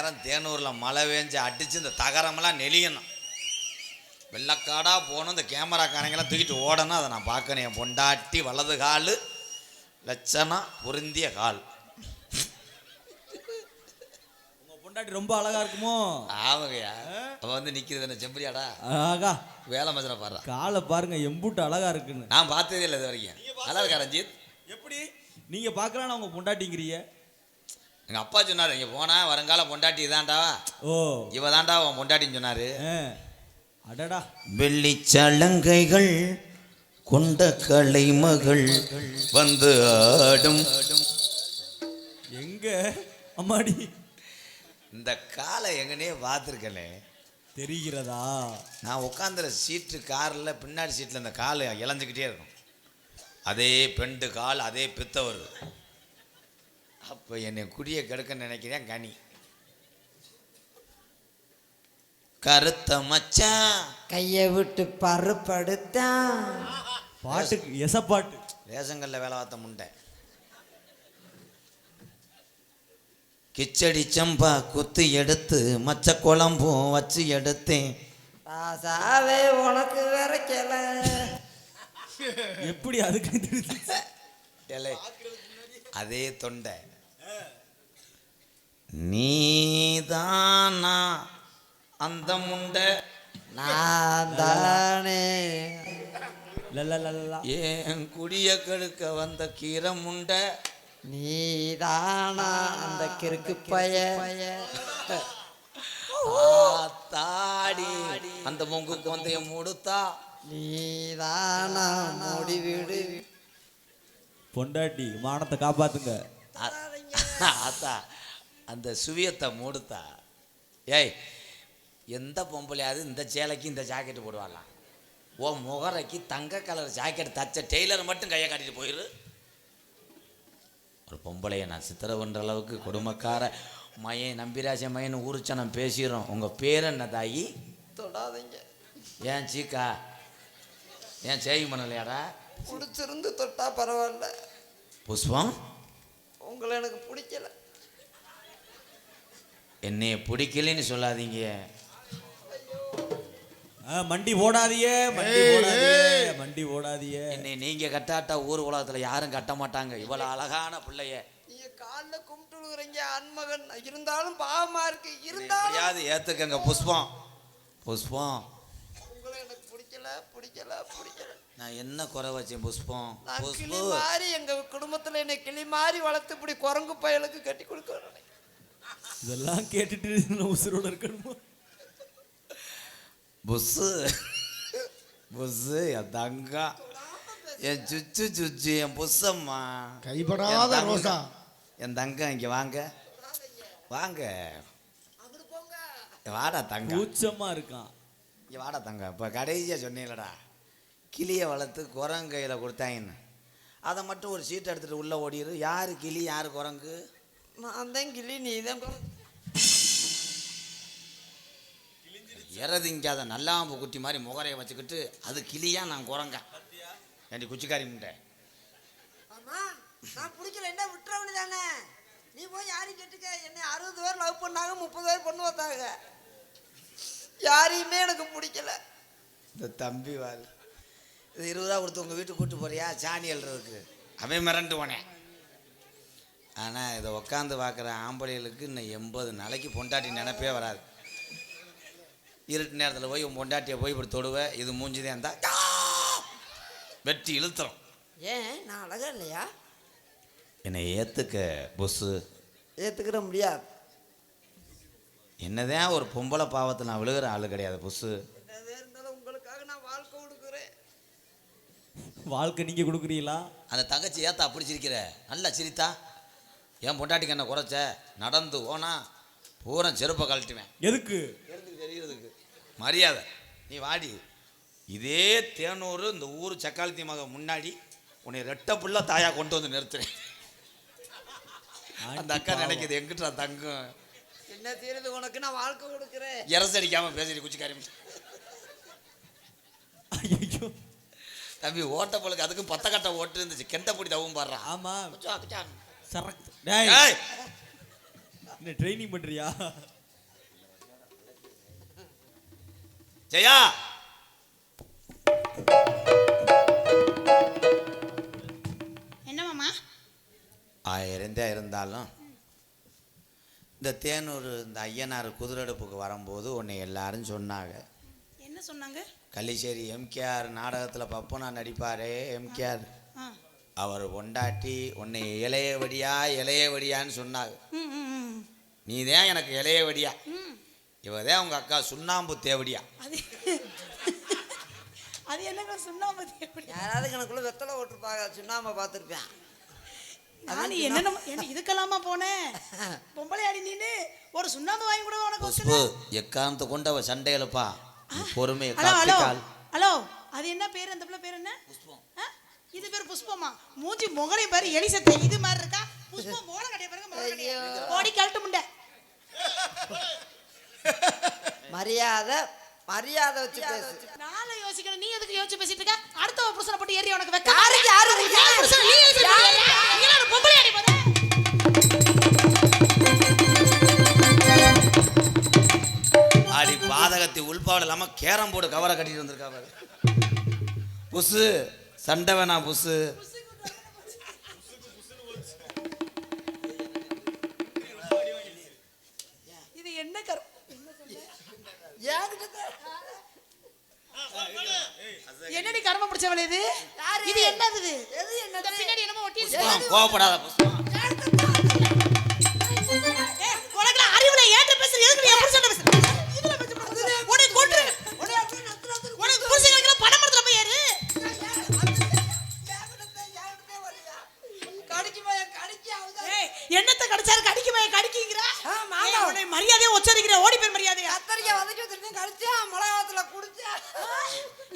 நேரம் தேனூரில் மழை வேஞ்சு அடித்து இந்த தகரமெல்லாம் நெளியணும். வெள்ளக்காடாக போகணும் இந்த கேமராக்காரங்கெல்லாம் தூக்கிட்டு ஓடணும். அதை நான் பார்க்கணும். என் பொண்டாட்டி வலது கால் லட்சணம் பொருந்திய கால். உங்க பொண்டாட்டி ரொம்ப அழகா இருக்குமோ? ஆமாங்கய்யா. அவள் வந்து நிற்கிறது என்ன செம்பரியாடா ஆகா. வேலை மதுரை பாடுறா. காலை பாருங்க எம்பூட்டு அழகா இருக்குன்னு. நான் பார்த்ததே இல்லை இது வரைக்கும். நல்லா இருக்கா ரஞ்சித்? எப்படி? நீங்க பார்க்கலாம் உங்க பொண்டாட்டிங்கிறீங்க. எங்கள் அப்பா சொன்னார் இங்கே போனால் வருங்கால பொண்டாட்டி இதான்டா. ஓ. இவ தான்டா உன் பொண்டாட்டின்னு சொன்னார். ஆ. அடடா. வெள்ளிச்சலங்கைகள் கொண்ட கலைமகள் வந்து ஆடும். எங்க? அம்மாடி. இந்த காலை எங்கனே பார்த்துருக்கனே. தெரிகிறதா? நான் உட்காந்துற சீட்டு காரில் பின்னாடி சீட்டில் இந்த கால் இழந்துக்கிட்டே இருக்கும். அதே பெண்டு கால் அதே பித்த வருது அப்போ என்னை குடிய கெடுக்க நினைக்கிறேன் கனி? கருத்த மச்சான். கையை விட்டு பருப்படுத்தான். பாட்டுக்கு எசப்பாட்டு ரேஷங்கல்ல வேலை பார்த்த முண்டை. கிச்சடி சம்பா குத்து எடுத்து மச்ச குழம்பும் வச்சு எடுத்தேன். ராசாவே உனக்கு விரைக்கல. எப்படி அதுக்கு அதே தொண்டை. நீதானா? அந்த முண்டை நான் தானே. ஏன் குடிய கெடுக்க வந்த கீரை முண்டை நீதானா. அந்த கிறுக்கு பைய. தாடி அந்த மொங்கு கொந்தைய முடுத்தா? நீதானா. முடிவிடு. பொண்டாட்டி மானத்தை காப்பாத்துங்க. அத்தா அந்த சுவியத்தை மூடுத்தா. ஏய் எந்த பொம்பளையாவது இந்த சேலைக்கு இந்த ஜாக்கெட்டு போடுவாளாம். ஓ முகரைக்கு தங்க கலர் ஜாக்கெட் தச்ச டெய்லர் மட்டும் கையை காட்டிட்டு போயிரு. ஒரு பொம்பளைய நான் சித்திர பண்ற அளவுக்கு கொடுமைக்கார மயன் நம்பிராச மயன் ஊருச்சனம் பேசிடுறோம். உங்கள் பேர் என்ன தாயி? தொடாதீங்க. ஏன் சீக்கா? ஏன் சேவி பண்ணலையாடா? பிடிச்சிருந்து தொட்டா பரவாயில்ல. புஷ்பம்? உங்களை எனக்கு பிடிக்கல. என்னைய பிடிக்கலன்னு சொல்லாதீங்க. ஆ, மண்டி ஓடாதியே மண்டி ஓடாதியே மண்டி ஓடாதியே என்னை நீங்க கட்டாட்டா ஊர் உலகத்துல யாரும் கட்ட மாட்டாங்க. இவ்வளவு அழகான பிள்ளைய. நீங்க காலில் கும்பிட்டு விழுகிறீங்க அன்மகன். இருந்தாலும் பாவமா இருக்கு. இருந்தாலும் ஏத்துக்கங்க புஷ்பம். புஷ்பம். உங்களை எனக்கு பிடிக்கல பிடிக்கல பிடிக்கல. நான் என்ன குறை வச்சேன் புஷ்பம்? கிளி மாதிரி எங்க குடும்பத்துல என்னை கிளி மாதிரி வளர்த்து இப்படி குரங்கு பயலுக்கு கட்டி கொடுக்கணும் இதெல்லாம் கேட்டுட்டு நான் உசுரோட இருக்கணுமா? புஸ்ஸு புஸ்ஸு என் தங்கம் என் சுச்சு சுச்சு என் புஸ்ஸம்மா கைப்படாத. ரோசா. என் தங்கம் இங்க வாங்க. வாங்க. வாடா தங்கம் கூச்சமா இருக்கான். இங்க வாடா தங்கம் இப்போ கடைசியாக சொன்னீங்களடா கிளியை வளர்த்து குரங்கு கையில் கொடுத்தாங்கன்னு அதை மட்டும் ஒரு சீட் எடுத்துகிட்டு உள்ளே ஓடிடு யார் கிளி யார் குரங்கு? நான் தான் கிளி நீ தான் இறதிங்காத நல்லாம்பு குட்டி மாதிரி முகரையை வச்சுக்கிட்டு அது கிளியா நான் குரங்க? ஏண்டி குச்சிக்காரி ஆமா நான் பிடிக்கல என்ன விட்டுறவனு தானே நீ போய் யாரையும் கேட்டுக்க. என்னை அறுபது பேர் லவ் பண்ணாங்க முப்பது பேர் பொண்ணு பார்த்தாங்க. யாரையுமே எனக்கு பிடிக்கல. இந்த தம்பி வாழ் இது இருபது ரூபா கொடுத்து உங்கள் வீட்டுக்கு கூட்டு போறியா? சாணி எழுறதுக்கு அவன் மிரண்டு போனேன் ஆனால் இதை உட்காந்து பார்க்குற ஆம்பளைகளுக்கு இன்னும் எண்பது நாளைக்கு பொண்டாட்டி நினைப்பே வராது. இருட்டு நேரத்தில் போய் உன் பொண்டாட்டியை போய் இப்படி தொடுவேன் இது மூஞ்சிதே இருந்தா வெட்டி இழுத்துறோம் ஏன்? நான் அழகா இல்லையா? என்னை ஏற்றுக்க பொஸ்ஸு. ஏற்றுக்கிற முடியாது. என்னதான் ஒரு பொம்பளை பாவத்தில் நான் விழுகிற ஆளு கிடையாது புஸ்ஸு என்னதே இருந்தாலும் உங்களுக்காக நான் வாழ்க்கை கொடுக்குறேன் வாழ்க்கை நீங்க கொடுக்குறீங்களா? அந்த தங்கச்சி ஏத்தா அப்படி சிரிக்கிற நல்லா சிரித்தா. என் பொண்டாட்டிக்கு என்ன குறைச்ச? நடந்து ஓனா பூரா செருப்பை கழட்டுவேன். எதுக்கு? எடுத்து தெரியறதுக்கு? மரியாதை. நீ வாடி. இதே தேனூர் இந்த ஊர் சக்காலத்தி மக முன்னாடி உன்னை ரெட்ட புள்ள தாயா கொண்டு வந்து நிறுத்துறேன் அந்த அக்கா நினைக்குது எங்கிட்ட தங்கம்? என்ன தெரியுது உனக்கு நான் வாழ்க்கை கொடுக்குறேன். இரசடிக்காம பேசுறீ குச்சிக்காரி. ஐயோ தம்பி ஓட்ட பழக்கு அதுக்கும் பத்த கட்ட ஓட்டு இருந்துச்சு கெண்ட பிடி தவும் பாடுறான் ஆமா. சரக்கு. டேய் என்ன ட்ரைனிங் பண்றியா? ஜெயா! என்ன மாமா? ஆயிரம் தான் இருந்தாலும் இந்த தேனூர் இந்த ஐயனார் குதிரெடுப்புக்கு வரும்போது உன்னை எல்லாரும் சொன்னாங்க. என்ன சொன்னாங்க? கள்ளிச்சேரி எம்கேஆர் நாடகத்தில் பப்பனா நடிப்பாரே எம்கேஆர். அவர் பொண்டாட்டி உன்னை இளையவடியா இளையவடியான்னு சொன்னாங்க நீ தான் எனக்கு இளையவடியா. ம். இவ தான் உங்கள் அக்கா சுண்ணாம்பு தேவடியா. அது அது என்னங்க சுண்ணாம்பு எப்படி யாராவது எனக்குள்ள வெத்தலை ஓட்டுருப்பாங்க சுண்ணாம பார்த்துருப்பேன். நான் என்னென்ன என்ன இதுக்கெல்லாமா போனேன் பொம்பளை அடி நீனு ஒரு சுண்ணாம்பு வாங்கி கூட உனக்கு எக்காந்து கொண்டு அவ சண்டை எழுப்பா நீ பொறுமையை ஹலோ ஹலோ காத்திக்கால். ஹலோ அது என்ன பேர்? அந்த பிள்ளை பேர் என்ன? ஆ? இது பேர் புஷ்பமா? மூஞ்சி முகரை பாரு எலிசத்தை. இது மாதிரி இருக்கா? புஷ்பம் மோள கடைய பாருங்க ஓடி கழட்டு முண்டை. மரியாதை மரியாதை வச்சு பேசு. நாளை யோசிக்கணும் நீ எதுக்கு யோசிச்சு பேசிட்டு இருக்க? அடுத்த புருஷனை போட்டு ஏறி உனக்கு வெக்க யாரு புருஷன் நீ பாதகத்தை உள்பாவல் இல்லாமல் கேரம் போர்டு கவரை கட்டிட்டு வந்திருக்கா பாரு. புசு சண்டை வேணாம் புசு. இது என்ன கரு என்னடி கர்ம பிடிச்சவளே இது? என்னது இது? பின்னாடி என்னமோ ஒட்டி கோவப்படாத புஷ்பம்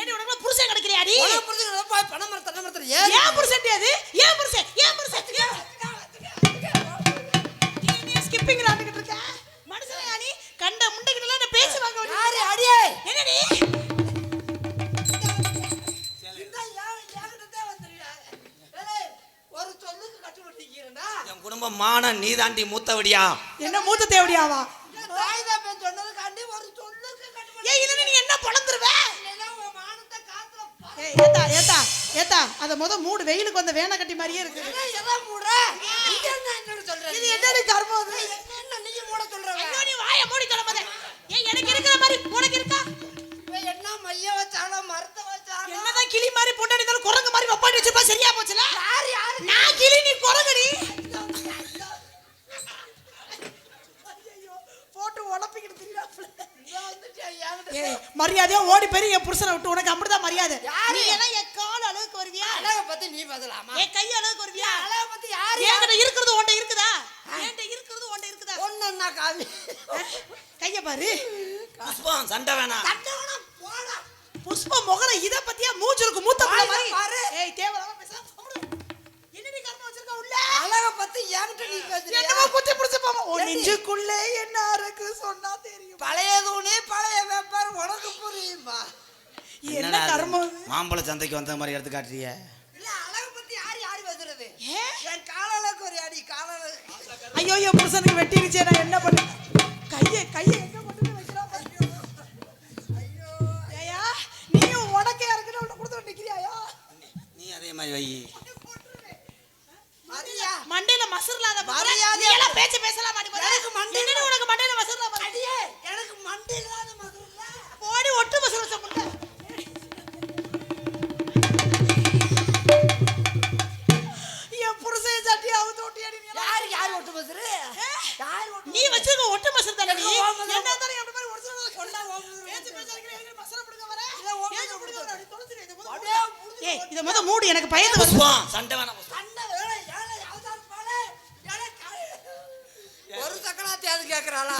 ஏடி உனக்கு புருஷன் கிடைக்கிறியாடி உனக்கு புரிஞ்சுக்கணும் போய் பணம் மரம் தென்னை மரத்துல ஏறி ஏன் புருஷன் அது? ஏன் புருஷன்? ஏன் புருஷன்? ஸ்கிப்பிங் ஆடிக்கிட்டு இருக்க. மனுஷனா நீ கண்ட முண்டைகிட்ட நான் பேசி வாங்க யாரு? அடியே. என்னடி? ஏன் குடும்பம் மான நீதாண்டி மூத்தவடியா? என்ன மூத்த தேவடியாவா? தாய் தப்பன் சொன்னதுக்காண்டி ஒரு ஏய் இல்ல நீ என்ன பொழந்துருவ? இல்லைன்னா உன் மானத்தை காத்துல பா- ஏய் ஏத்தா ஏத்தா ஏத்தா அத முத மூடு வெயிலுக்கு வந்த வேன கட்டி மாதிரியே இருக்கு எதை மூடுற? இங்க என்ன என்னன்னு சொல்ற இது நீ? என்னடி கர்மம் அது? என்ன நீ மூட சொல்ற? ஐயோ நீ வாயை மூடி தொலைமதே ஏய் எனக்கு இருக்கிற மாதிரி உனக்கு இருக்கா? என்ன மைய வச்சாலும் மரத்தை வச்சாலும் என்னதான் கிளி மாதிரி பொண்டாடி குரங்கு மாதிரி வப்பாட்டி வச்சிருப்பா சரியா போச்சுல? யார் யாரு? நான் கிளி நீ குரங்குடி போட்டு உழப்பிக்கிட்டு திரியாப்புல இவன் வந்துட்டு என்கிட்ட ஏய் மரியாதையா ஓடி போய் என் புருஷனை விட்டு. உனக்கு அப்படிதான் மரியாதை? நீ எல்லாம் என் கால் அளவுக்கு வருவியா? அழகை பத்தி நீ பதிலாமா என் கை அளவுக்கு வருவியா? அழகை பத்தி யாரு? என்கிட்ட இருக்கிறது உன்ட்ட இருக்குதா? என்கிட்ட இருக்கிறது உன்ட்ட இருக்குதா? ஒன்னா காமி கைய பாரு. புஷ்பம் சண்டை வேணாம். கட்டவனா போடா. புஷ்ப முகர இத பத்தியா மூச்சுருக்கு மூத்த புள்ள மாதிரி? பாரு. ஏய் தேவலாம அம்ரு. என்னடி கர்மம் வச்சிருக்க உள்ள? அழகை பத்தி என்கிட்ட நீ பேசுறியா? என்னமோ குத்தி புடிச்சு போமா. உன்? நெஞ்சுக்குள்ளே என்ன இருக்கு சொன்னா தெரியும். பழைய தூணி பழைய வேப்பார் உனக்கு என்ன? கர்மம்? மாம்பழ சந்தைக்கு வந்த மாதிரி எடுத்து காட்டுறிய. இல்ல அழகை பத்தி யாரு யாரு பேசுறது? ஏ? என் காலளவுக்கு ஒரு அடி காலளவுக்கு ஐயோ என் புருஷனுக்கு வெட்டிருச்சே நான் என்ன பண்ண? கைய கைய எங்க கொண்டு போய் வைக்கிறா பாரு. ஏய்யா நீயும் உனக்கே இறக்குன உன்னை கொடுத்து நிக்கிறியாயா? நீ அதே மாதிரி வை. மரியா. மண்டையில மசர்லாத நீ பேச்சு பேசலாம் எனக்கு மண்டையில- உனக்கு மண்டையில மசர்லா பாரு அடியே எனக்கு மண்டையில ஏய் இத முத மூடு எனக்கு பயந்து வருது. சண்டை வேணாம் சண்டை. ஒரு சக்கராத்தி அது கேக்குறாளா?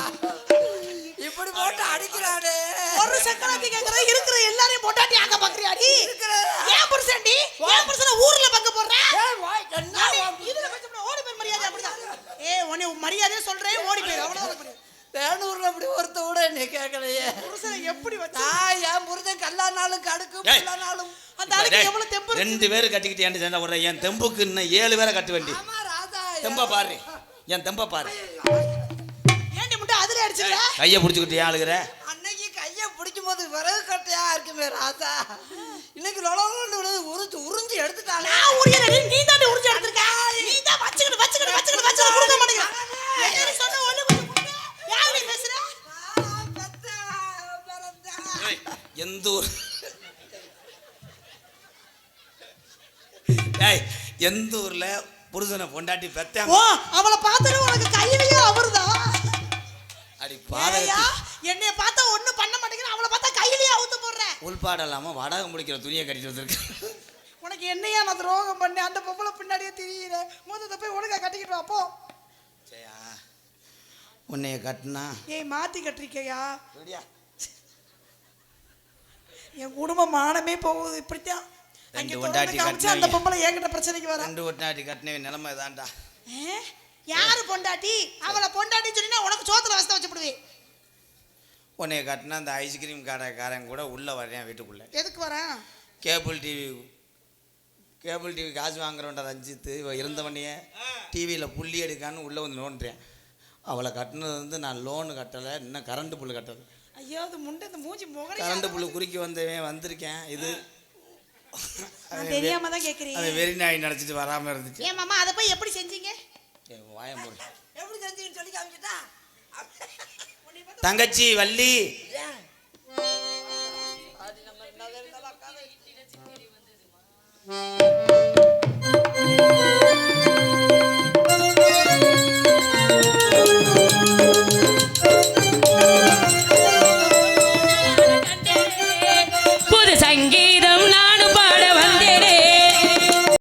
இப்படி போட்டு அடிக்கிறானே ஒரு சக்கராத்தி கேக்குற இருக்கிற எல்லாரையும் பொட்டாட்டி ஆக்க பாக்குறியாடி? இருக்கிற ஏன் புருஷன்டி? ஏன் புருஷன ஊர்ல பங்கு போடுற? என்ன நானே வாய்? இதுல பேசப்பட ஓடி போய் மரியாதை அப்படிதான் ஏய் உன்னை மரியாதையா சொல்றேன் ஓடி போயிரு அவ்வளவுதான் வேணூர்ல அப்படி ஒருத்த கூட நீ கேட்கலையே புருஷனை எப்படி வச்சு நான் என் புரிதன் கல்லானாலும் கடுக்கு ஏய். புல்லானாலும் அந்த ஆளுக்கு டேய், எவ்வளவு தெம்பு ரெண்டு பேரும் கட்டிக்கிட்டு ஏன்டி சண்டை போடுற என் தெம்புக்கு இன்னும் ஏழு பேரை கட்ட வேண்டி. ஆமா ராதா தெம்ப பாரு என் தெம்ப பாரு. கையை பிடிச்சிக்கிட்டு ஏன் அழுகிற? அன்னைக்கு கையை பிடிக்கும் போது விறகு கட்டையா இருக்குமே ராசா இன்னைக்கு லொலோன்னு விழுது உறிஞ்சு உறிஞ்சு உரியலடி நீ தான் உரிச்சு எடுத்திருக்க. நீ தான் வச்சுக்கிட்டு வச்சுக்கிட்டு வச்சுக்கிட்டு வச்சுக்கிட்டு கொடுக்க சொன்ன எந்த ஊர் ஏய் எந்த ஊர்ல புருஷனை பொண்டாட்டி ஓ பெத்தாங்க அவளை பார்த்தது உனக்கு கையிலேயே அவர்தான் அடி பாதகத்தி என்னைய பார்த்தா ஒண்ணும் பண்ண மாட்டேங்கிற அவளை பார்த்தா கையிலேயே அவுத்து போடுற. உள்பாடு இல்லாம வடகம் முடிக்கிற துணியை கட்டிட்டு வந்திருக்கு. உனக்கு என்னையா நான் துரோகம் பண்ணேன்? அந்த பொம்பளை பின்னாடியே திரியிற. மொத்தத்தை போய் ஒழுங்கா கட்டிக்கிட்டு வா போ. சரியா உன்னைய கட்டினா ஏய் மாத்தி கட்டிருக்கையா? ரெடியா. என் குடும்ப மானமே போகுது இப்படித்தான். அங்க பொண்டாட்டி காமிச்சு அந்த. பொம்பளை என்கிட்ட பிரச்சனைக்கு வர. ரெண்டு பொண்டாட்டி கட்டினவே நிலைமை தான்டா யாரு பொண்டாட்டி? அவளை பொண்டாட்டி சொன்னா உனக்கு சோத்துல வசத வச்சுப்படுவே உன்னைய கட்டினா அந்த ஐஸ்கிரீம் கடைக்காரன் கூட உள்ள வர்றேன் வீட்டுக்குள்ள. எதுக்கு வரேன் கேபிள் டிவி கேபிள் டிவி காசு வாங்குறவன்டா ரஞ்சித்து இவ இருந்தவனையே டிவியில் புள்ளி எடுக்கான்னு உள்ளே வந்து நோண்டுறேன். அவளை கட்டினது வந்து நான் லோனு கட்டலை இன்னும் கரண்ட் புல்லு கட்டலை. ஐயோ அது முண்டை இந்த மூஞ்சி முகரையா கரண்ட் புல்லு குறுக்கி வந்தவன் வந்திருக்கேன். இது நான் தெரியாம தான் கேக்குறீங்க. அவன் வெறி நாய் நினச்சிட்டு வராமல் இருந்துச்சு. ஏன் மாமா அதை போய் எப்படி செஞ்சீங்க? வாயம் போடு எப்படி செஞ்சுன்னு சொல்லி காமிச்சிட்டா? தங்கச்சி வள்ளி